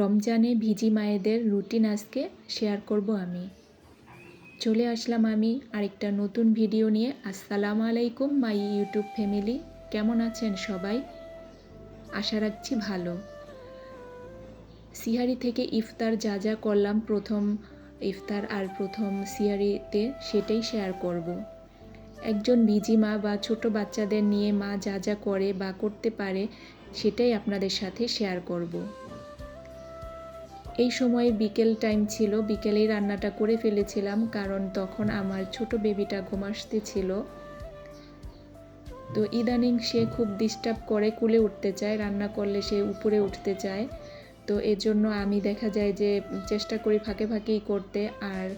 রমজানে ভিজি মায়েদের রুটিন আজকে শেয়ার করব আমি। চলে আসলাম আমি আরেকটা নতুন ভিডিও নিয়ে। আসসালামু আলাইকুম মাই ইউটিউব ফ্যামিলি। কেমন আছেন সবাই? আশা রাখছি ভালো। সিহারি থেকে ইফতার যা যা করলাম, প্রথম ইফতার আর প্রথম সিহারিতে সেটাই শেয়ার করব। একজন ভিজি মা বা ছোট বাচ্চাদের নিয়ে মা যা যা করে বা করতে পারে, সেটাই আপনাদের সাথে শেয়ার করব। এই সময় বিকেল টাইম ছিল, বিকেলেই রান্নাটা করে ফেলেছিলাম, কারণ তখন আমার ছোট বেবিটা ঘুমাসতে ছিল তো ইদানিং সে খুব ডিস্টার্ব করে, কুলে উঠতে চায়, রান্না করলে সে উপরে উঠতে চায়। তো এর জন্য আমি দেখা যায় যে চেষ্টা করি ফাঁকে ফাঁকেই করতে, আর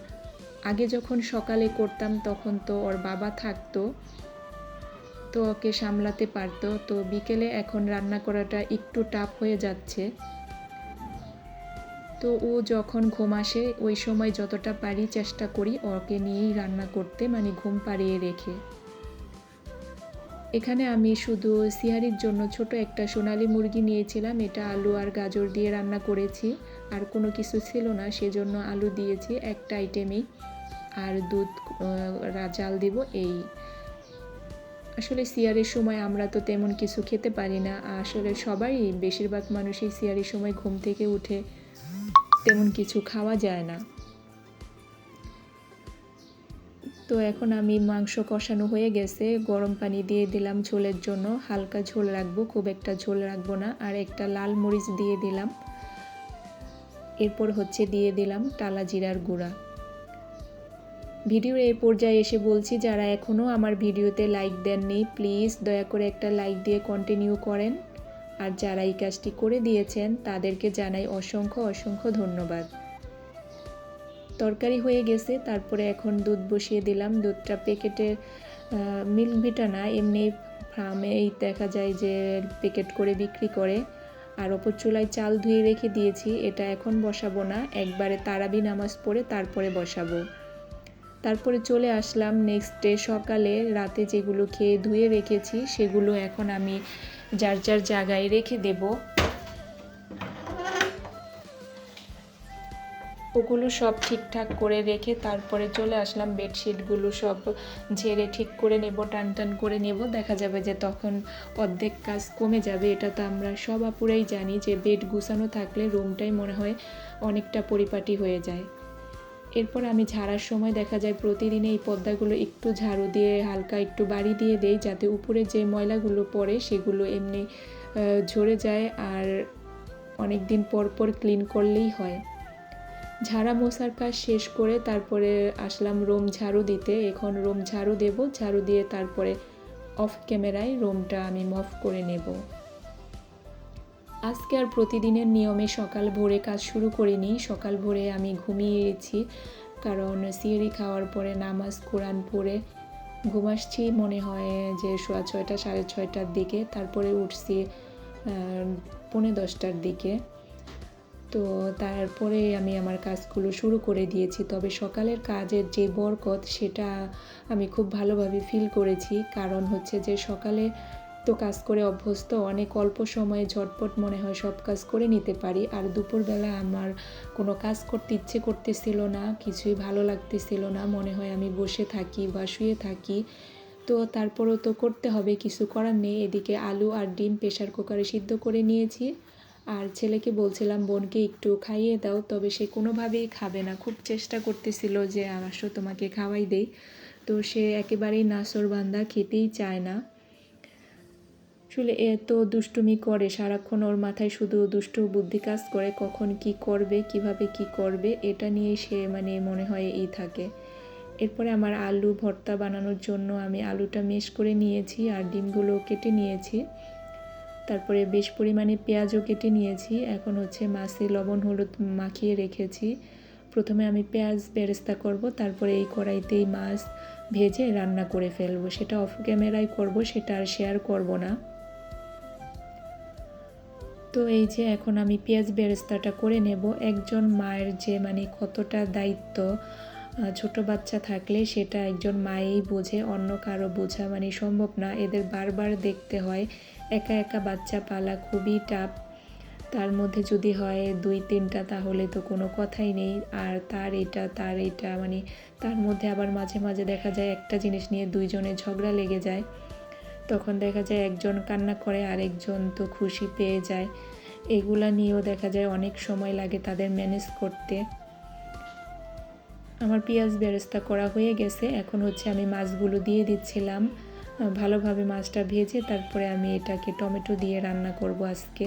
আগে যখন সকালে করতাম তখন তো ওর বাবা থাকতো, তো ওকে সামলাতে পারতো। তো বিকেলে এখন রান্না করাটা একটু টাফ হয়ে যাচ্ছে। তো ও যখন ঘুম আসে, ওই সময় যতটা পারি চেষ্টা করি ওকে নিয়েই রান্না করতে মানে ঘুম পাড়িয়ে রেখে। এখানে আমি শুধু সিহারির জন্য ছোট একটা সোনালি মুরগি নিয়েছিলাম। এটা আলু আর গাজর দিয়ে রান্না করেছি। আর কোনো কিছু ছিল না, সেজন্য আলু দিয়েছি একটা আইটেমেই। আর দুধ জাল দিব এই। আসলে সিয়ারের সময় আমরা তো তেমন কিছু খেতে পারি না। আসলে সবাই, বেশিরভাগ মানুষই সিয়ারের সময় ঘুম থেকে উঠে তেমন কিছু খাওয়া যায় না। তো এখন আমি মাংস কষানো হয়ে গেছে। গরম পানি দিয়ে দিলাম ঝোলের জন্য। হালকা ঝোল রাখব, খুব একটা ঝোল রাখব না। আর একটা লাল মরিচ দিয়ে দিলাম। এরপর হচ্ছে দিয়ে দিলাম টালা জিরার গুঁড়া। ভিডিওর এই পর্যায়ে এসে বলছি, যারা এখনও আমার ভিডিওতে লাইক দেননি, প্লিজ দয়া করে একটা লাইক দিয়ে কন্টিনিউ করেন। আর যারা এই কাজটি করে দিয়েছেন, তাদেরকে জানাই অসংখ্য অসংখ্য ধন্যবাদ। তরকারি হয়ে গেছে, তারপরে এখন দুধ বসিয়ে দিলাম। দুধটা প্যাকেটের মিল্ক ভিটা না, এমনি ফার্মেই দেখা যায় যে প্যাকেট করে বিক্রি করে। আর ওপর চুলায় চাল ধুয়ে রেখে দিয়েছি, এটা এখন বসাবো না। একবারে তারাবি নামাজ পড়ে তারপরে বসাবো। তারপরে চলে আসলাম নেক্সট ডে সকালে। রাতে যেগুলো খেয়ে ধুয়ে রেখেছি, সেগুলো এখন আমি যার যার জায়গায় রেখে দেব। ওগুলো সব ঠিকঠাক করে রেখে তারপরে চলে আসলাম বেডশিটগুলো সব ঝেড়ে ঠিক করে নেব, টান টান করে নেব। দেখা যাবে যে তখন অর্ধেক কাজ কমে যাবে, এটা তো আমরা সব আপুরাই জানি যে বেড গুছানো থাকলে রুমটাই মনে হয় অনেকটা পরিপাটি হয়ে যায়। এরপর আমি ঝাড়ার সময় দেখা যায় প্রতিদিন এই পর্দাগুলো একটু ঝাড়ু দিয়ে, হালকা একটু বাড়ি দিয়ে দেই যাতে উপরে যে ময়লাগুলো পড়ে সেগুলো এমনি ঝরে যায় আর অনেক দিন পর পর ক্লিন করলেই হয়। ঝাড়া মশার কাজ শেষ করে তারপরে আসলাম রোম ঝাড়ু দিতে। এখন রোম ঝাড়ু দেব, ঝাড়ু দিয়ে তারপরে অফ ক্যামেরায় রোমটা আমি মফ করে নেব। আজকে আর প্রতিদিনের নিয়মে সকাল ভোরে কাজ শুরু করিনি। সকাল ভোরে আমি ঘুমিয়েছি, কারণ সিয়ারি খাওয়ার পরে নামাজ, কোরআন পড়ে ঘুমাসছি মনে হয় যে সোয়া ছয়টা, সাড়ে ছয়টার দিকে, তারপরে উঠছি পৌনে দশটার দিকে। তো তারপরে আমি আমার কাজগুলো শুরু করে দিয়েছি। তবে সকালের কাজের যে বরকত, সেটা আমি খুব ভালোভাবে ফিল করেছি। কারণ হচ্ছে যে সকালে তো কাজ করে অভ্যস্ত, অনেক অল্প সময়ে ঝটপট মনে হয় সব কাজ করে নিতে পারি। আর দুপুরবেলা আমার কোনো কাজ করতে ইচ্ছে করতেছিল না, কিছুই ভালো লাগতেছিল না। মনে হয় আমি বসে থাকি বা শুয়ে থাকি। তো তারপরও তো করতে হবে, কিছু করার নেই। এদিকে আলু আর ডিম প্রেশার কুকারে সিদ্ধ করে নিয়েছি। আর ছেলেকে বলছিলাম, বোনকে একটু খাইয়ে দাও। তবে সে কোনোভাবেই খাবে না। খুব চেষ্টা করতেছিল যে আসো তোমাকে খাওয়াই দেই। তো সে একেবারেই নাসর বান্দা, খেতেই চায় না। আসলে এত দুষ্টুমি করে, সারাক্ষণ ওর মাথায় শুধু দুষ্টু বুদ্ধি কাজ করে, কখন কি করবে, কীভাবে কি করবে, এটা নিয়ে সে মানে মনে হয় এই থাকে। এরপরে আমার আলু ভর্তা বানানোর জন্য আমি আলুটা মেশ করে নিয়েছি আর ডিমগুলো কেটে নিয়েছি। তারপরে বেশ পরিমাণে পেঁয়াজও কেটে নিয়েছি। এখন হচ্ছে মাছে লবণ, হলুদ মাখিয়ে রেখেছি। প্রথমে আমি পেঁয়াজ বেরেস্তা করব, তারপরে এই কড়াইতেই মাছ ভেজে রান্না করে ফেলব। সেটা অফ ক্যামেরায় করব, সেটা আর শেয়ার করব না। তো এই যে এখন আমি পেঁয়াজ বেরেস্তাটা করে নেব। একজন মায়ের যে মানে কতটা দায়িত্ব ছোট বাচ্চা থাকলে সেটা একজন মায়েই বোঝে, অন্য কারও বোঝা মানে সম্ভব না। এদের বারবার দেখতে হয়, একা একা বাচ্চা পালা খুবই টাফ। তার মধ্যে যদি হয় দুই তিনটা তাহলে তো কোনো কথাই নেই। আর তার এটা তার এটা মানে তার মধ্যে আবার মাঝে মাঝে দেখা যায় একটা জিনিস নিয়ে দুইজনের ঝগড়া লেগে যায়। তখন দেখা যায় একজন কান্না করে, আরেকজন তো খুশি পেয়ে যায়। এগুলা নিয়েও দেখা যায় অনেক সময় লাগে তাদের ম্যানেজ করতে। আমার পেঁয়াজ বেরেস্তা করা হয়ে গেছে। এখন হচ্ছে আমি মাছগুলো দিয়ে দিচ্ছিলাম। ভালোভাবে মাছটা ভেজে তারপরে আমি এটাকে টমেটো দিয়ে রান্না করব আজকে।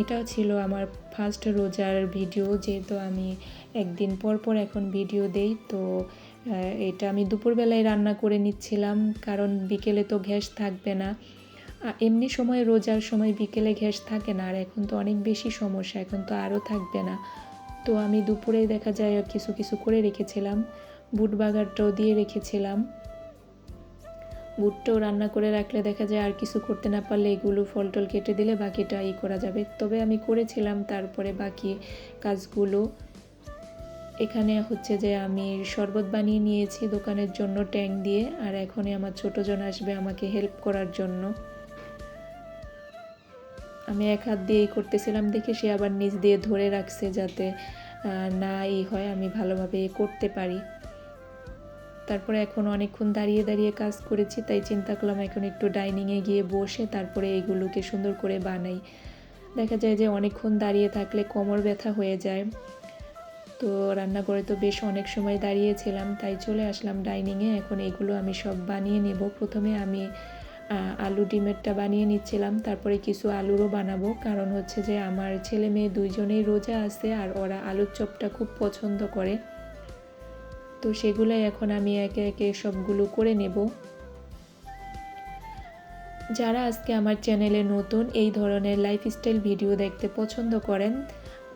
এটাও ছিল আমার ফার্স্ট রোজার ভিডিও যেহেতু আমি একদিন পর পর এখন ভিডিও দেই, তো এটা আমি দুপুরবেলায় রান্না করে নিচ্ছিলাম, কারণ বিকেলে তো গ্যাস থাকবে না। এমনি সময় রোজার সময় বিকেলে গ্যাস থাকে না, আর এখন তো অনেক বেশি সমস্যা, এখন তো আরও থাকবে না। তো আমি দুপুরে দেখা যায় কিছু কিছু করে রেখেছিলাম, বুট বাগারটাও দিয়ে রেখেছিলাম। বুটটাও রান্না করে রাখলে দেখা যায় আর কিছু করতে না পারলে এগুলো ফল টল কেটে দিলে বাকিটা ই করা যাবে। তবে আমি করেছিলাম, তারপরে বাকি কাজগুলো। এখানে হচ্ছে যে আমি শরবত বানিয়ে নিয়েছি দোকানের জন্য ট্যাঙ্ক দিয়ে, আর এখনই আমার ছোটোজন আসবে আমাকে হেল্প করার জন্য। আমি এক হাত দিয়েই করতেছিলাম, দেখে সে আবার নিজ দিয়ে ধরে রাখছে যাতে না ই হয়, আমি ভালোভাবে করতে পারি। তারপরে এখন অনেকক্ষণ দাঁড়িয়ে দাঁড়িয়ে কাজ করেছি, তাই চিন্তা করলাম এখন একটু ডাইনিংয়ে গিয়ে বসে তারপরে এগুলোকে সুন্দর করে বানাই। দেখা যায় যে অনেকক্ষণ দাঁড়িয়ে থাকলে কোমর ব্যথা হয়ে যায়। তো রান্নাঘরে তো বেশ অনেক সময় দাঁড়িয়েছিলাম, তাই চলে আসলাম ডাইনিংয়ে। এখন এগুলো আমি সব বানিয়ে নেব। প্রথমে আমি আলু ডিমেরটা বানিয়ে নিচ্ছিলাম, তারপরে কিছু আলুরও বানাবো। কারণ হচ্ছে যে আমার ছেলে মেয়ে দুইজনেই রোজা আছে আর ওরা আলুর চপটা খুব পছন্দ করে। তো সেগুলাই এখন আমি একে একে সবগুলো করে নেব। যারা আজকে আমার চ্যানেলে নতুন, এই ধরনের লাইফস্টাইল ভিডিও দেখতে পছন্দ করেন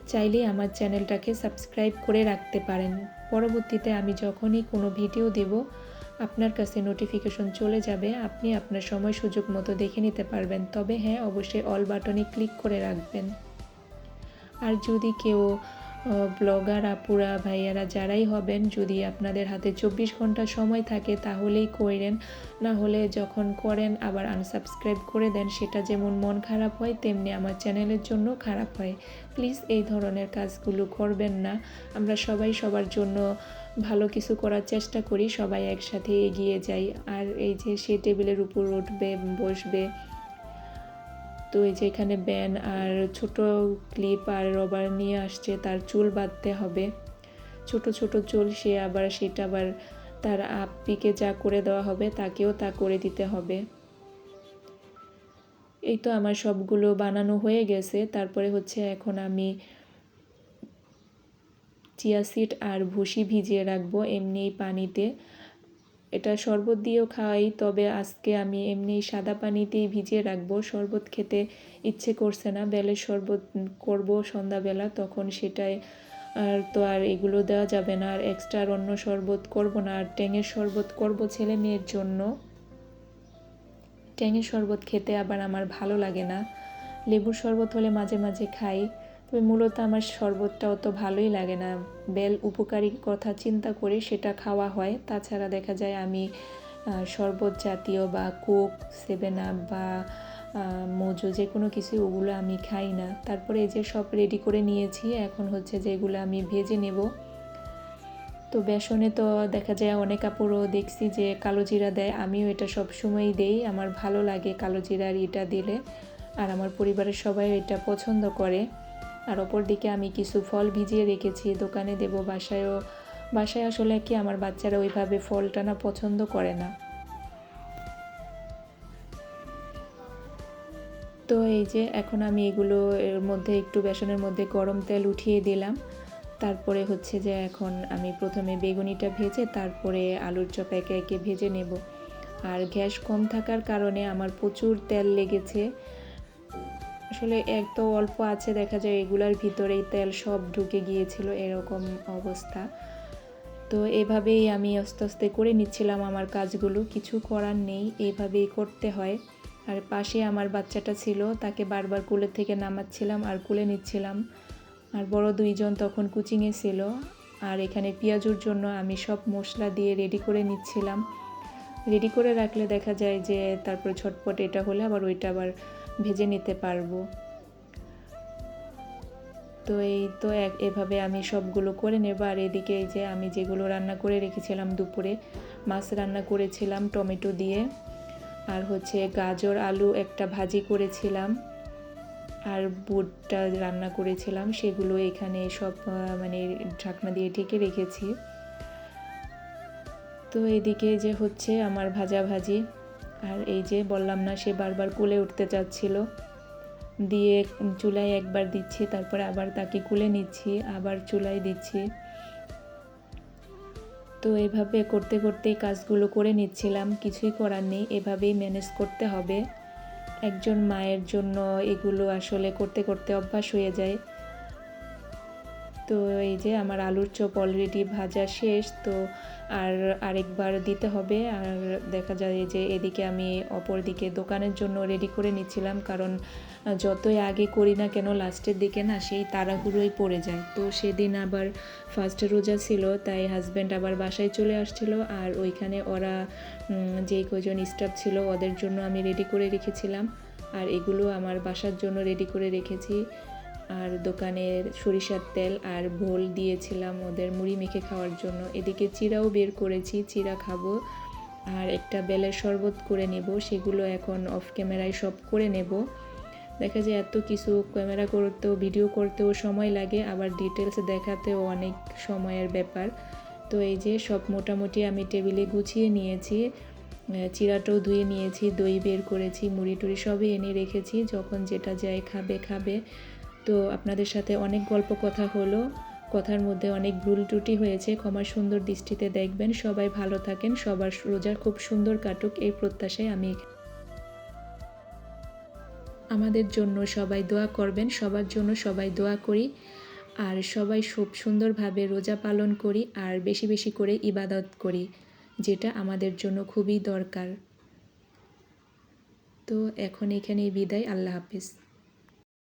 চাইলে আমার চ্যানেলটাকে সাবস্ক্রাইব করে রাখতে পারেন। পরবর্তীতে আমি যখনই কোনো ভিডিও দেব, আপনার কাছে নোটিফিকেশন চলে যাবে, আপনি আপনার সময় সুযোগ মতো দেখে নিতে পারবেন। তবে হ্যাঁ অবশ্যই অল বাটনে ক্লিক করে রাখবেন। আর যদি কেউ ব্লগার, আপুরা, ভাইয়ারা যারাই হবেন, যদি আপনাদের হাতে চব্বিশ ঘণ্টা সময় থাকে, তাহলেই করেন। না হলে যখন করেন, আবার আনসাবস্ক্রাইব করে দেন, সেটা যেমন মন খারাপ হয়, তেমনি আমার চ্যানেলের জন্য খারাপ হয়। প্লিজ এই ধরনের কাজগুলো করবেন না। আমরা সবাই সবার জন্য ভালো কিছু করার চেষ্টা করি, সবাই একসাথে এগিয়ে যাই। আর এই যে সে টেবিলের উপর উঠবে, বসবে তো এই যে এখানে ব্যান আর ছোট ক্লিপ আর রবার নিয়ে আসছে, তার চুল বাঁধতে হবে। ছোট ছোট চুল, সে আবার সেটা আবার তার আপিকে যা করে দেওয়া হবে, তাকেও তা করে দিতে হবে। এই তো আমার সবগুলো বানানো হয়ে গেছে। তারপরে হচ্ছে এখন আমি চিয়া সিড আর ভুসি ভিজিয়ে রাখব এমনি পানিতে। এটা শরবত দিয়েও খাওয়াই তবে আজকে আমি এমনি সাদা পানিতেই ভিজিয়ে রাখব। শরবত খেতে ইচ্ছে করছে না বেলের শরবত করব সন্ধ্যাবেলা, তখন সেটাই আর তো আর এগুলো দেওয়া যাবে না। আর এক্সট্রা আর অন্য শরবত করব না, আর ট্যাঙের শরবত করব ছেলে মেয়ের জন্য। ট্যাঙের শরবত খেতে আবার আমার ভালো লাগে না। লেবুর শরবত হলে মাঝে মাঝে খাই। মূলত আমার শরবতটা অত ভালোই লাগে না। বেল উপকারী কথা চিন্তা করে সেটা খাওয়া হয়। তাছাড়া দেখা যায় আমি শরবত জাতীয় বা কোক, সেভেন আপ বা মোজো যে কোনো কিছু ওগুলো আমি খাই না। তারপরে এই যে সব রেডি করে নিয়েছি, এখন হচ্ছে যে এগুলো আমি ভেজে নেব। তো বেসনে তো দেখা যায় অনেক কাপড়ও দেখছি যে কালো জিরা দেয়, আমিও এটা সব সময়ই দেই। আমার ভালো লাগে কালো জিরার এটা দিলে। আর আমার পরিবারের সবাই এটা পছন্দ করে। আর অপর দিকে আমি কিছু ফল ভিজিয়ে রেখেছি, দোকানে দেব, বাসায়ও, বাসায় আসলে কি আমার বাচ্চারা ওইভাবে ফলটা না পছন্দ করে না। তো এই যে এখন আমি এগুলো এর মধ্যে একটু বেসনের মধ্যে গরম তেল উঠিয়ে দিলাম। তারপরে হচ্ছে যে এখন আমি প্রথমে বেগুনিটা ভেজে তারপরে আলুর চপ একে একে ভেজে নেব। আর গ্যাস কম থাকার কারণে আমার প্রচুর তেল লেগেছে। আসলে এত অল্প আছে, দেখা যায় এগুলার ভিতরেই তেল সব ঢুকে গিয়েছিল এরকম অবস্থা। তো এভাবেই আমি আস্তে আস্তে করে নিচ্ছিলাম আমার কাজগুলো, কিছু করার নেই, এভাবেই করতে হয়। আর পাশে আমার বাচ্চাটা ছিল, তাকে বারবার কুলের থেকে নামাচ্ছিলাম আর কুলে নিচ্ছিলাম। আর বড় দুইজন তখন কুচিংয়ে ছিল, আর এখানে পেঁয়াজুর জন্য আমি সব মশলা দিয়ে রেডি করে নিচ্ছিলাম। রেডি করে রাখলে দেখা যায় যে তারপরে ঝটপট এটা হলে আবার ওইটা আবার ভেজে নিতে পারব। তো এই তো এভাবে আমি সবগুলো করে নেব। আর এদিকে এই যে আমি যেগুলো রান্না করে রেখেছিলাম দুপুরে, মাছ রান্না করেছিলাম টমেটো দিয়ে। আর হচ্ছে গাজর, আলু একটা ভাজি করেছিলাম। আর বুটটা রান্না করেছিলাম, সেগুলো এখানে সব মানে ঢাকনা দিয়ে ঢেকে রেখেছি। তো এদিকে যে হচ্ছে আমার ভাজা ভাজি আর এই যে বললাম না, সে বারবার কুলে উঠতে চাচ্ছিল। দিয়ে চুলায় একবার দিচ্ছি, তারপরে আবার তাকে কুলে নিচ্ছি, আবার চুলায় দিচ্ছি। তো এভাবে করতে করতে কাজগুলো করে নিচ্ছিলাম, কিছুই করার নেই, এভাবেই ম্যানেজ করতে হবে। একজন মায়ের জন্য এগুলো আসলে করতে করতে অভ্যাস হয়ে যায়। তো এই যে আমার আলুর চপ অলরেডি ভাজা শেষ, তো আর আরেকবার দিতে হবে। আর দেখা যায় যে এদিকে আমি অপর দিকে দোকানের জন্য রেডি করে নিচ্ছিলাম, কারণ যতই আগে করি না কেন লাস্টের দিকে না সেই তাড়াহুড়োই পড়ে যায়। তো সেদিন আবার ফার্স্ট রোজা ছিল, তাই হাজব্যান্ড আবার বাসায় চলে আসছিল, আর ওইখানে ওরা যেই কজন স্টাফ ছিল ওদের জন্য আমি রেডি করে রেখেছিলাম। আর এগুলো আমার বাসার জন্য রেডি করে রেখেছি। আর দোকানের সরিষার তেল আর ভোল দিয়েছিলাম ওদের মুড়ি মেখে খাওয়ার জন্য। এদিকে চিরাও বের করেছি, চিরা খাব। আর একটা বেলের শরবত করে নেব, সেগুলো এখন অফ ক্যামেরায় সব করে নেব। দেখা যায় এত কিছু ক্যামেরা করতেও ভিডিও করতেও সময় লাগে, আবার ডিটেলস দেখাতেও অনেক সময়ের ব্যাপার। তো এই যে সব মোটামুটি আমি টেবিলে গুছিয়ে নিয়েছি। চিরাটাও ধুয়ে নিয়েছি, দই বের করেছি মুড়ি টুড়ি সবই এনে রেখেছি। যখন যেটা যায় খাবে খাবে। তো আপনাদের সাথে অনেক গল্প কথা হলো। কথার মধ্যে অনেক ভুল ত্রুটি হয়েছে, ক্ষমা সুন্দর দৃষ্টিতে দেখবেন। সবাই ভালো থাকেন, সবার রোজা খুব সুন্দর কাটুক, এই প্রত্যাশায় আমি আমাদের জন্য সবাই দোয়া করবেন, সবার জন্য সবাই দোয়া করি, আর সবাই খুব সুন্দরভাবে রোজা পালন করি, আর বেশি বেশি করে ইবাদত করি, যেটা আমাদের জন্য খুবই দরকার। তো এখন এখানেই বিদায়, আল্লাহ হাফিজ।